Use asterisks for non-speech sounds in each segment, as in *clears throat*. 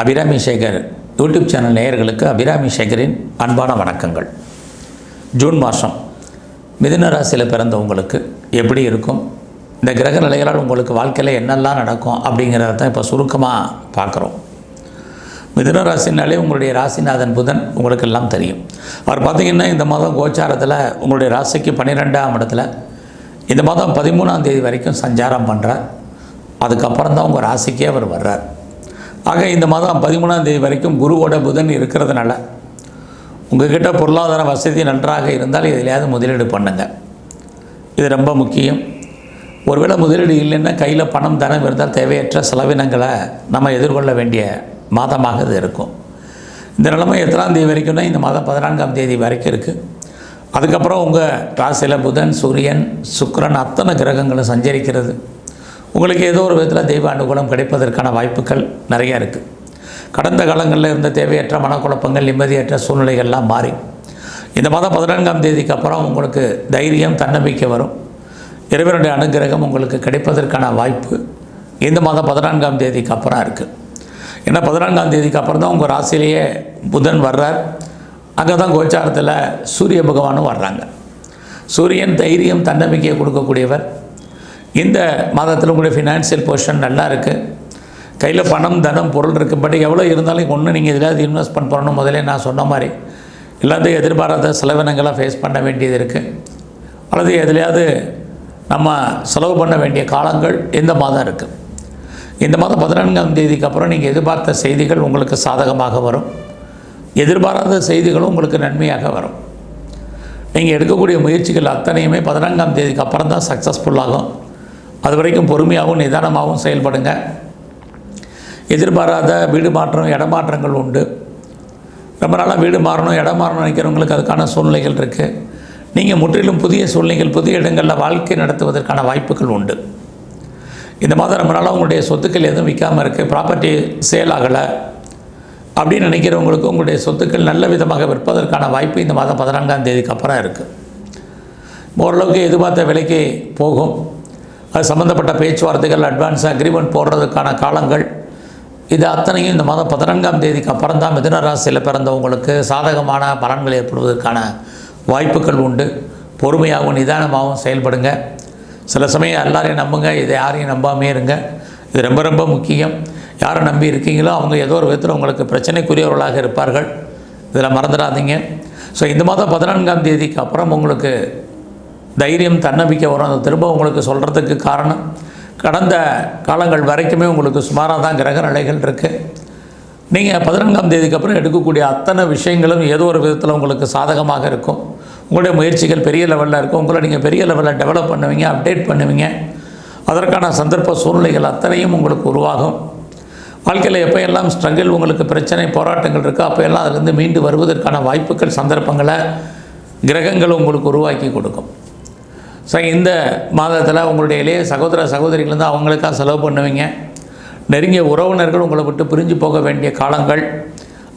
Abirami Sekar YouTube channel நேயர்களுக்கு அபிராமி சேகரின் அன்பான வணக்கங்கள். ஜூன் மாதம் மிதுன ராசியில் பிறந்தவங்களுக்கு எப்படி இருக்கும்? இந்த கிரக நிலைகளால் உங்களுக்கு வாழ்க்கையில் என்னெல்லாம் நடக்கும் அப்படிங்கிறத தான் இப்போ சுருக்கமாக பார்க்குறோம். மிதுன ராசினாலே உங்களுடைய ராசிநாதன் புதன் உங்களுக்கு எல்லாம் தெரியும். அவர் பார்த்தீங்கன்னா இந்த மாதம் கோச்சாரத்தில் உங்களுடைய ராசிக்கு பன்னிரெண்டாம் இடத்துல இந்த மாதம் பதிமூணாம் தேதி வரைக்கும் சஞ்சாரம் பண்ணுறார் அதுக்கப்புறம் தான் உங்கள் ராசிக்கே அவர் வர்றார். ஆக இந்த மாதம் பதிமூணாம் தேதி வரைக்கும் குருவோட புதன் இருக்கிறதுனால உங்ககிட்ட பொருளாதார வசதி நன்றாக இருந்தால் எதிலையாவது முதலீடு பண்ணுங்கள் இது ரொம்ப முக்கியம். ஒருவேளை முதலீடு இல்லைன்னா கையில் பணம் தனம் இருந்தால் தேவையற்ற செலவினங்களை நம்ம எதிர்கொள்ள வேண்டிய மாதமாக இது இருக்கும். இந்த நிலைமை எத்தனாம் தேதி வரைக்கும்னா இந்த மாதம் பதினான்காம் தேதி வரைக்கும் இருக்குது அதுக்கப்புறம் உங்கள் ராசியில் புதன் சூரியன் சுக்கிரன் அத்தனை கிரகங்களும் சஞ்சரிக்கிறது. உங்களுக்கு ஏதோ ஒரு விதத்தில் தெய்வ அனுகூலம் கிடைப்பதற்கான வாய்ப்புகள் நிறையா இருக்குது கடந்த காலங்களில் இருந்த தேவையற்ற மனக்குழப்பங்கள் நிம்மதியற்ற சூழ்நிலைகள்லாம் மாறி. இந்த மாதம் பதினான்காம் தேதிக்கு அப்புறம் உங்களுக்கு தைரியம் தன்னம்பிக்கை வரும். இறைவனுடைய அனுகிரகம் உங்களுக்கு கிடைப்பதற்கான வாய்ப்பு இந்த மாதம் பதினான்காம் தேதிக்கு அப்புறம் இருக்குது ஏன்னா பதினான்காம் தேதிக்கு அப்புறம் தான் உங்கள் ராசிலேயே புதன் வர்றார். அங்கே தான் கோச்சாரத்தில் சூரிய பகவானும் வர்றாங்க. சூரியன் தைரியம் தன்னம்பிக்கையை கொடுக்கக்கூடியவர். இந்த மாதத்தில் உங்களுடைய ஃபினான்ஷியல் பொசிஷன் நல்லா இருக்குது கையில் பணம் தனம் பொருள் இருக்குது பட் எவ்வளோ இருந்தாலும் ஒன்று நீங்கள் எதிலாவது இன்வெஸ்ட்மெண்ட் பண்ணணும் முதலே நான் சொன்ன மாதிரி எல்லாத்தையும் எதிர்பாராத செலவினங்களாக ஃபேஸ் பண்ண வேண்டியது இருக்குது அல்லது எதுலையாவது நம்ம செலவு பண்ண வேண்டிய காலங்கள் இந்த மாதம் இருக்குது இந்த மாதம் பதினான்காம் தேதிக்கு அப்புறம் நீங்கள் எதிர்பார்த்த செய்திகள் உங்களுக்கு சாதகமாக வரும். எதிர்பாராத செய்திகளும் உங்களுக்கு நன்மையாக வரும். நீங்கள் எடுக்கக்கூடிய முயற்சிகள் அத்தனையுமே பதினான்காம் தேதிக்கு அப்புறம் தான் சக்ஸஸ்ஃபுல்லாகும் அது வரைக்கும் பொறுமையாகவும் நிதானமாகவும் செயல்படுங்க. எதிர்பாராத வீடு மாற்றம் இடமாற்றங்கள் உண்டு. ரொம்ப நாளாக வீடு மாறணும் இடம் மாறணும் நினைக்கிறவங்களுக்கு அதுக்கான சூழ்நிலைகள் இருக்குது நீங்கள் முற்றிலும் புதிய சூழ்நிலைகள் புதிய இடங்களில் வாழ்க்கை நடத்துவதற்கான வாய்ப்புகள் உண்டு. இந்த மாதம் ரொம்ப நாளாக உங்களுடைய சொத்துக்கள் எதுவும் விற்காமல் இருக்குது ப்ராப்பர்ட்டி சேல் ஆகலை. அப்படின்னு நினைக்கிறவங்களுக்கு உங்களுடைய சொத்துக்கள் நல்ல விதமாக விற்பதற்கான வாய்ப்பு இந்த மாதம் பதினான்காம் தேதிக்கு அப்புறம் இருக்குது ஓரளவுக்கு எதிர்பார்த்த விலைக்கு போகும். அது சம்மந்தப்பட்ட பேச்சுவார்த்தைகள் அட்வான்ஸ் அக்ரிமெண்ட் போடுறதுக்கான காலங்கள். இது அத்தனையும் இந்த மாதம் பதினான்காம் தேதிக்கு அப்புறம் தான் மிதன ராசியில் பிறந்தவங்களுக்கு சாதகமான பலன்கள் ஏற்படுவதற்கான வாய்ப்புகள் உண்டு. பொறுமையாகவும் நிதானமாகவும் செயல்படுங்க. சில சமயம் எல்லாரையும் நம்புங்க இதை யாரையும் நம்பாமே இருங்க. இது ரொம்ப ரொம்ப முக்கியம். யாரை நம்பி இருக்கீங்களோ அவங்க ஏதோ ஒரு விதத்தில் உங்களுக்கு பிரச்சனைக்குரியவர்களாக இருப்பார்கள். இதில் மறந்துடாதீங்க. ஸோ இந்த மாதம் பதினான்காம் தேதிக்கு அப்புறம் உங்களுக்கு தைரியம் தன்னம்பிக்கை வரும். அதை திரும்ப உங்களுக்கு சொல்கிறதுக்கு காரணம். கடந்த காலங்கள் வரைக்குமே உங்களுக்கு சுமாராக தான் கிரக நிலைகள் இருக்குது நீங்கள் பதினான்காம் தேதிக்கு அப்புறம் எடுக்கக்கூடிய அத்தனை விஷயங்களும் ஏதோ ஒரு விதத்தில் உங்களுக்கு சாதகமாக இருக்கும். உங்களுடைய முயற்சிகள் பெரிய லெவலில் இருக்கும். உங்களை நீங்கள் பெரிய லெவலில் டெவலப் பண்ணுவீங்க அப்டேட் பண்ணுவீங்க. அதற்கான சந்தர்ப்ப சூழ்நிலைகள் அத்தனையும் உங்களுக்கு உருவாகும். வாழ்க்கையில் எப்போயெல்லாம் ஸ்ட்ரகிள் உங்களுக்கு பிரச்சனை போராட்டங்கள் இருக்கோ அப்போயெல்லாம் அதிலிருந்து மீண்டு வருவதற்கான வாய்ப்புகள் சந்தர்ப்பங்களை கிரகங்கள் உங்களுக்கு உருவாக்கி கொடுக்கும். ஸோ இந்த மாதத்தில் உங்களுடைய இளைய சகோதர சகோதரிகள் வந்து அவங்களுக்காக செலவு பண்ணுவீங்க. நெருங்கிய உறவினர்கள் உங்களை விட்டு பிரிஞ்சு போக வேண்டிய காலங்கள்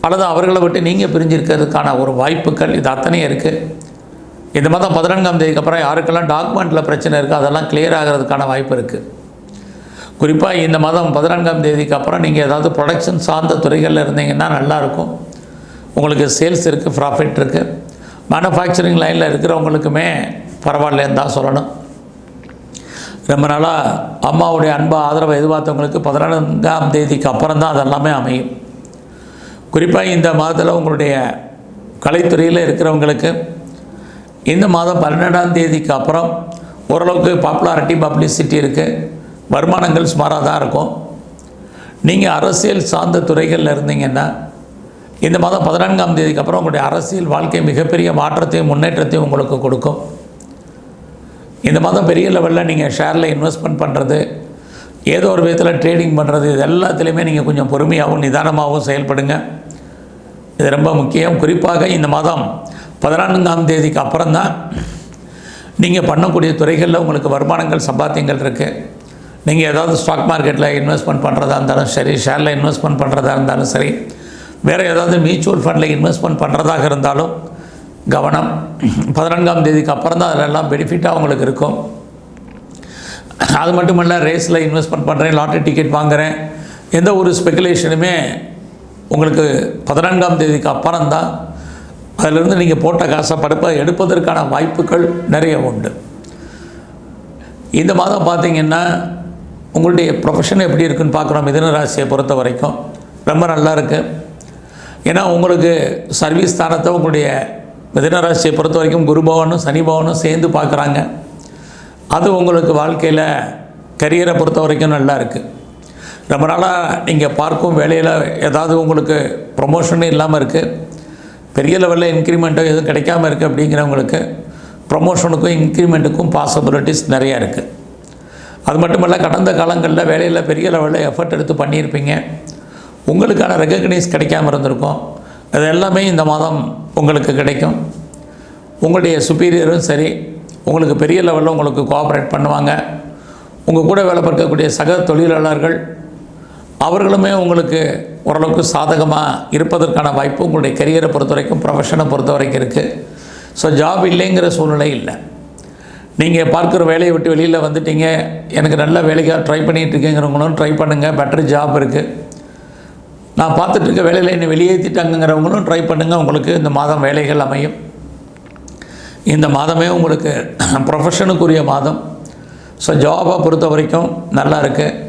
அல்லது அவர்களை விட்டு நீங்கள் பிரிஞ்சிருக்கிறதுக்கான ஒரு வாய்ப்புகள் இது அத்தனையும் இருக்குது இந்த மாதம் பதினான்காம் தேதிக்கு அப்புறம் யாருக்கெல்லாம் டாக்குமெண்ட்டில் பிரச்சனை இருக்கோ அதெல்லாம் கிளியர் ஆகிறதுக்கான வாய்ப்பு இருக்குது குறிப்பாக இந்த மாதம் பதினான்காம் தேதிக்கு அப்புறம் நீங்கள் ஏதாவது ப்ரொடக்ஷன் சார்ந்த துறைகளில் இருந்தீங்கன்னா நல்லாயிருக்கும் உங்களுக்கு சேல்ஸ் இருக்குது ப்ராஃபிட் இருக்குது மேனுஃபேக்சரிங் லைனில் இருக்கிறவங்களுக்குமே பரவாயில்லன்னு தான் சொல்லணும். ரொம்ப நாளாக அம்மாவுடைய அன்பா ஆதரவை எதிர்பார்த்தவங்களுக்கு பதினான்காம் தேதிக்கு அப்புறம் தான் அதெல்லாமே அமையும். குறிப்பாக இந்த மாதத்தில் உங்களுடைய கலைத்துறையில் இருக்கிறவங்களுக்கு இந்த மாதம் பன்னெண்டாம் தேதிக்கு அப்புறம் ஓரளவுக்கு பாப்புலாரிட்டி பப்ளிசிட்டி இருக்குது வருமானங்கள் சுமாராக தான் இருக்கும். நீங்கள் அரசியல் சார்ந்த துறைகளில் இருந்தீங்கன்னா இந்த மாதம் பதினான்காம் தேதிக்கு அப்புறம் உங்களுடைய அரசியல் வாழ்க்கை மிகப்பெரிய மாற்றத்தையும் முன்னேற்றத்தையும் உங்களுக்கு கொடுக்கும். இந்த மாதம் பெரிய லெவலில் நீங்கள் ஷேரில் இன்வெஸ்ட்மெண்ட் பண்ணுறது ஏதோ ஒரு விதத்தில் ட்ரேடிங் பண்ணுறது இது எல்லாத்துலேயுமே நீங்கள் கொஞ்சம் பொறுமையாகவும் நிதானமாகவும் செயல்படுங்க. இது ரொம்ப முக்கியம். குறிப்பாக இந்த மாதம் பதினான்காம் தேதிக்கு அப்புறம் தான் நீங்கள் பண்ணக்கூடிய துறைகளில் உங்களுக்கு வருமானங்கள் சம்பாத்தியங்கள் இருக்குது நீங்கள் ஏதாவது ஸ்டாக் மார்க்கெட்டில் இன்வெஸ்ட்மெண்ட் பண்ணுறதா இருந்தாலும் சரி ஷேரில் இன்வெஸ்ட்மெண்ட் பண்ணுறதா இருந்தாலும் சரி வேறு ஏதாவது மியூச்சுவல் ஃபண்டில் இன்வெஸ்ட்மெண்ட் பண்ணுறதாக இருந்தாலும் கவனம். பதினான்காம் தேதிக்கு அப்புறம் தான் அதிலெல்லாம் பெனிஃபிட்டாக உங்களுக்கு இருக்கும். அது மட்டும் இல்லை ரேஸில் இன்வெஸ்ட்மெண்ட் பண்ணுறேன் லாட்டரி டிக்கெட் வாங்குகிறேன் எந்த ஒரு ஸ்பெகுலேஷனுமே உங்களுக்கு பதினான்காம் தேதிக்கு அப்புறம் தான். அதிலிருந்து நீங்கள் போட்ட காசை படுப்ப எடுப்பதற்கான வாய்ப்புகள் நிறைய உண்டு. இந்த மாதம் பார்த்தீங்கன்னா உங்களுடைய ப்ரொஃபஷன் எப்படி இருக்குன்னு பார்க்குறோம் மிதன ராசியை பொறுத்த வரைக்கும் ரொம்ப நல்லா இருக்குது ஏன்னா உங்களுக்கு சர்வீஸ் ஸ்தானத்தை உங்களுடைய மிதுன ராசியை பொறுத்த வரைக்கும் குருபவனும் சனிபவனும் சேர்ந்து பார்க்குறாங்க. அது உங்களுக்கு வாழ்க்கையில் கரியரை பொறுத்த வரைக்கும் நல்லா இருக்குது ரொம்ப நாளாக நீங்கள் பார்க்கும் வேலையில் ஏதாவது உங்களுக்கு ப்ரொமோஷனும் இல்லாமல் இருக்குது பெரிய லெவலில் இன்க்ரிமெண்ட்டோ எதுவும் கிடைக்காம இருக்குது அப்படிங்கிறவங்களுக்கு ப்ரொமோஷனுக்கும் இன்க்ரிமெண்ட்டுக்கும் பாசிபிலிட்டிஸ் நிறையா இருக்குது அது மட்டுமல்ல கடந்த காலங்களில் வேலையில் பெரிய லெவலில் எஃபர்ட் எடுத்து பண்ணியிருப்பீங்க. உங்களுக்கான ரெக்கக்னைஸ் கிடைக்காம இருந்திருக்கும். அது எல்லாமே இந்த மாதம் உங்களுக்கு கிடைக்கும். உங்களுடைய சுப்பீரியரும் சரி. உங்களுக்கு பெரிய லெவலில் உங்களுக்கு கோஆப்ரேட் பண்ணுவாங்க. உங்கள் கூட வேலை பார்க்கக்கூடிய சக தொழிலாளர்கள் அவர்களுமே உங்களுக்கு ஓரளவுக்கு சாதகமாக இருப்பதற்கான வாய்ப்பு உங்களுடைய கரியரை பொறுத்த வரைக்கும் ப்ரொஃபஷனை பொறுத்த வரைக்கும் இருக்குது ஸோ ஜாப் இல்லைங்கிற சூழ்நிலை இல்லை. நீங்கள் பார்க்குற வேலையை விட்டு வெளியில் வந்துட்டீங்க. எனக்கு நல்ல வேலைக்காக ட்ரை பண்ணிகிட்டு இருக்கேங்கிறவங்களும் ட்ரை பண்ணுங்கள் பெட்டர் ஜாப் இருக்குது நான் பார்த்துட்ருக்க வேலையில் என்னை வெளியேற்றிட்டாங்கிறவங்களும் ட்ரை பண்ணுங்கள் உங்களுக்கு இந்த மாதம் வேலைகள் அமையும். இந்த மாதமே உங்களுக்கு *clears throat* ப்ரொஃபஷனுக்குரிய மாதம். ஸோ ஜாபை பொறுத்த வரைக்கும் நல்லா இருக்குது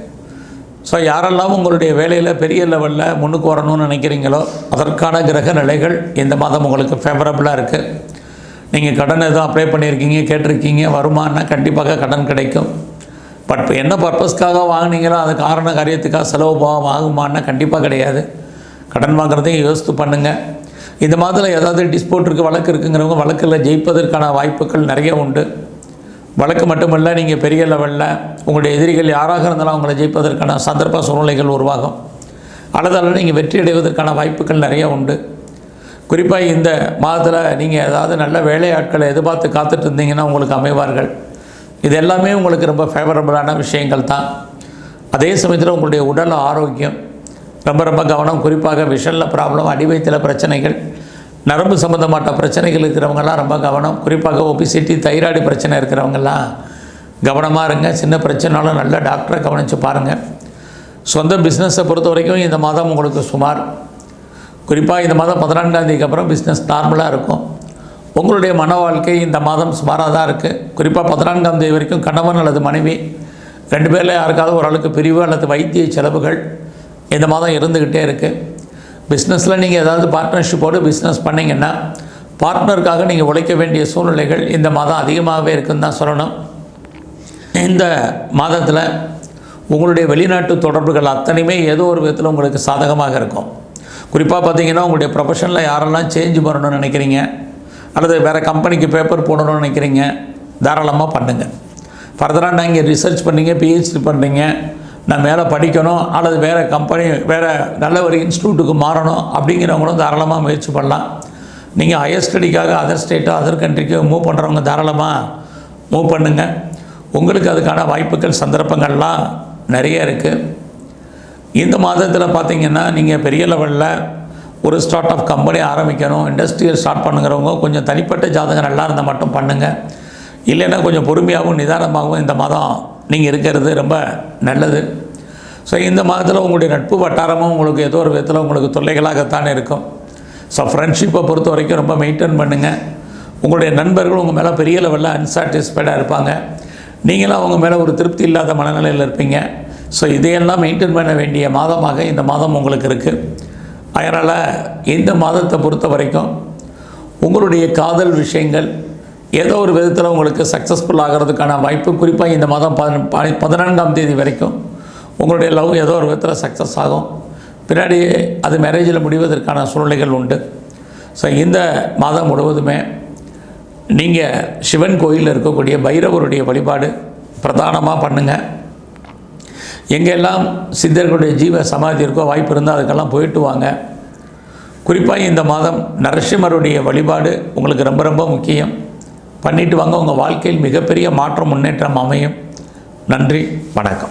ஸோ யாரெல்லாம் உங்களுடைய வேலையில் பெரிய லெவலில் முன்னுக்கு வரணும்னு நினைக்கிறீங்களோ அதற்கான கிரக நிலைகள் இந்த மாதம் உங்களுக்கு ஃபேவரபுளாக இருக்குது நீங்கள் கடன் எதுவும் அப்ளை பண்ணியிருக்கீங்க கேட்டிருக்கீங்க வருமானா கண்டிப்பாக கடன் கிடைக்கும். பட் இப்போ என்ன பர்பஸ்க்காக வாங்கினீங்களோ அது காரண காரியத்துக்காக செலவு போக ஆகுமான்னா கண்டிப்பாக கிடையாது. கடன் வாங்குறதையும் யோசித்து பண்ணுங்கள் இந்த மாதத்தில் ஏதாவது டிஸ்போட் இருக்குது வழக்கு இருக்குங்கிறவங்க வழக்கில் ஜெயிப்பதற்கான வாய்ப்புகள் நிறைய உண்டு. வழக்கு மட்டுமல்ல நீங்கள் பெரிய லெவலில் உங்களுடைய எதிரிகள் யாராக இருந்தாலும் அவங்களை ஜெயிப்பதற்கான சந்தர்ப்ப சூழ்நிலைகள் உருவாகும். அல்லதால நீங்கள் வெற்றி அடைவதற்கான வாய்ப்புகள் நிறைய உண்டு. குறிப்பாக இந்த மாதத்தில் நீங்கள் ஏதாவது நல்ல வேலையாட்களை எதிர்பார்த்து காத்துட்டு இருந்தீங்கன்னா உங்களுக்கு அமைவார்கள். இது எல்லாமே உங்களுக்கு ரொம்ப ஃபேவரபுளான விஷயங்கள் தான் அதே சமயத்தில் உங்களுடைய உடல் ஆரோக்கியம் ரொம்ப ரொம்ப கவனம் குறிப்பாக விஷனில் ப்ராப்ளம் அடிவயத்தில் பிரச்சனைகள் நரம்பு சம்மந்தமாட்ட பிரச்சனைகள் இருக்கிறவங்கெல்லாம் ரொம்ப கவனம் குறிப்பாக ஒபிசிட்டி தைராய்டு பிரச்சனை இருக்கிறவங்கெல்லாம் கவனமாக இருங்க. சின்ன பிரச்சனைனாலும் நல்ல டாக்டரை கவனித்து பாருங்கள் சொந்த பிஸ்னஸை பொறுத்த வரைக்கும் இந்த மாதம் உங்களுக்கு சுமார் குறிப்பாக இந்த மாதம் பதினான்காம் தேதிக்கு அப்புறம் பிஸ்னஸ் நார்மலாக இருக்கும். உங்களுடைய மன வாழ்க்கை இந்த மாதம் சுமாராக தான் இருக்குது குறிப்பாக பதினான்காம் தேதி வரைக்கும் கணவன் அல்லது மனைவி ரெண்டு பேரில் யாருக்காவது ஓரளவுக்கு பிரிவு அல்லது வைத்திய செலவுகள் இந்த மாதம் இருந்துக்கிட்டே இருக்குது பிஸ்னஸில் நீங்கள் ஏதாவது பார்ட்னர்ஷிப்போடு பிஸ்னஸ் பண்ணிங்கன்னா பார்ட்னருக்காக நீங்கள் உழைக்க வேண்டிய சூழ்நிலைகள் இந்த மாதம் அதிகமாகவே இருக்குன்னு தான் சொல்லணும். இந்த மாதத்தில் உங்களுடைய வெளிநாட்டு தொடர்புகள் அத்தனையுமே ஏதோ ஒரு விதத்தில் உங்களுக்கு சாதகமாக இருக்கும். குறிப்பாக பார்த்தீங்கன்னா உங்களுடைய ப்ரொஃபஷனில் யாரெல்லாம் சேஞ்ச் பண்ணணும்னு நினைக்கிறீங்க அல்லது வேறு கம்பெனிக்கு பேப்பர் போடணும்னு நினைக்கிறீங்க தாராளமாக பண்ணுங்கள் ஃபர்தராக நீங்கள் ரிசர்ச் பண்ணீங்க பிஹெச்டி பண்ணுறீங்க நான் மேலே படிக்கணும் அல்லது வேறு கம்பெனி வேறு நல்ல ஒரு இன்ஸ்டியூட்டுக்கு மாறணும் அப்படிங்கிறவங்களும் தாராளமாக முயற்சி பண்ணலாம். நீங்கள் ஹையர் ஸ்டடிக்காக அதர் ஸ்டேட்டோ அதர் கண்ட்ரிக்கு மூவ் பண்ணுறவங்க தாராளமாக மூவ் பண்ணுங்கள் உங்களுக்கு அதுக்கான வாய்ப்புகள் சந்தர்ப்பங்கள்லாம் நிறைய இருக்குது இந்த மாதத்தில் பார்த்தீங்கன்னா நீங்கள் பெரிய லெவலில் ஒரு ஸ்டார்ட் அப் கம்பெனி ஆரம்பிக்கணும் இண்டஸ்ட்ரியல் ஸ்டார்ட் பண்ணுங்கிறவங்க கொஞ்சம் தனிப்பட்ட ஜாதகம் நல்லா இருந்தால் மட்டும் பண்ணுங்கள் இல்லைன்னா கொஞ்சம் பொறுமையாகவும் நிதானமாகவும் இந்த மாதம் நீங்கள் இருக்கிறது ரொம்ப நல்லது. ஸோ இந்த மாதத்தில் உங்களுடைய நட்பு வட்டாரமும் உங்களுக்கு ஏதோ ஒரு விதத்தில் உங்களுக்கு தொல்லைகளாகத்தான் இருக்கும். ஸோ ஃப்ரெண்ட்ஷிப்பை பொறுத்த வரைக்கும் ரொம்ப மெயின்டைன் பண்ணுங்கள் உங்களுடைய நண்பர்கள் உங்கள் மேலே பெரிய லெவலில் அன்சாட்டிஸ்ஃபைடாக இருப்பாங்க. நீங்களும் அவங்க மேலே ஒரு திருப்தி இல்லாத மனநிலையில் இருப்பீங்க. ஸோ இதையெல்லாம் மெயின்டைன் பண்ண வேண்டிய மாதமாக இந்த மாதம் உங்களுக்கு இருக்குது அதனால் இந்த மாதத்தை பொறுத்த வரைக்கும் உங்களுடைய காதல் விஷயங்கள் ஏதோ ஒரு விதத்தில் உங்களுக்கு சக்ஸஸ்ஃபுல் ஆகிறதுக்கான வாய்ப்பு குறிப்பாக இந்த மாதம் பதினான்காம் தேதி வரைக்கும் உங்களுடைய லவ் ஏதோ ஒரு விதத்தில் சக்ஸஸ் ஆகும். பின்னாடி அது மேரேஜில் முடிவதற்கான சூழ்நிலைகள் உண்டு. ஸோ இந்த மாதம் முழுவதுமே நீங்கள் சிவன் கோயிலில் இருக்கக்கூடிய பைரவருடைய வழிபாடு பிரதானமாக பண்ணுங்கள் எங்கெல்லாம் சித்தர்களுடைய ஜீவ சமாதி இருக்கோ வாய்ப்பு இருந்தால் அதுக்கெல்லாம் போயிட்டு வாங்க. குறிப்பாக இந்த மாதம் நரசிம்மருடைய வழிபாடு உங்களுக்கு ரொம்ப ரொம்ப முக்கியம். பண்ணிட்டு வாங்க உங்கள் வாழ்க்கையில் மிகப்பெரிய மாற்றம் முன்னேற்றம் அமையும். நன்றி வணக்கம்.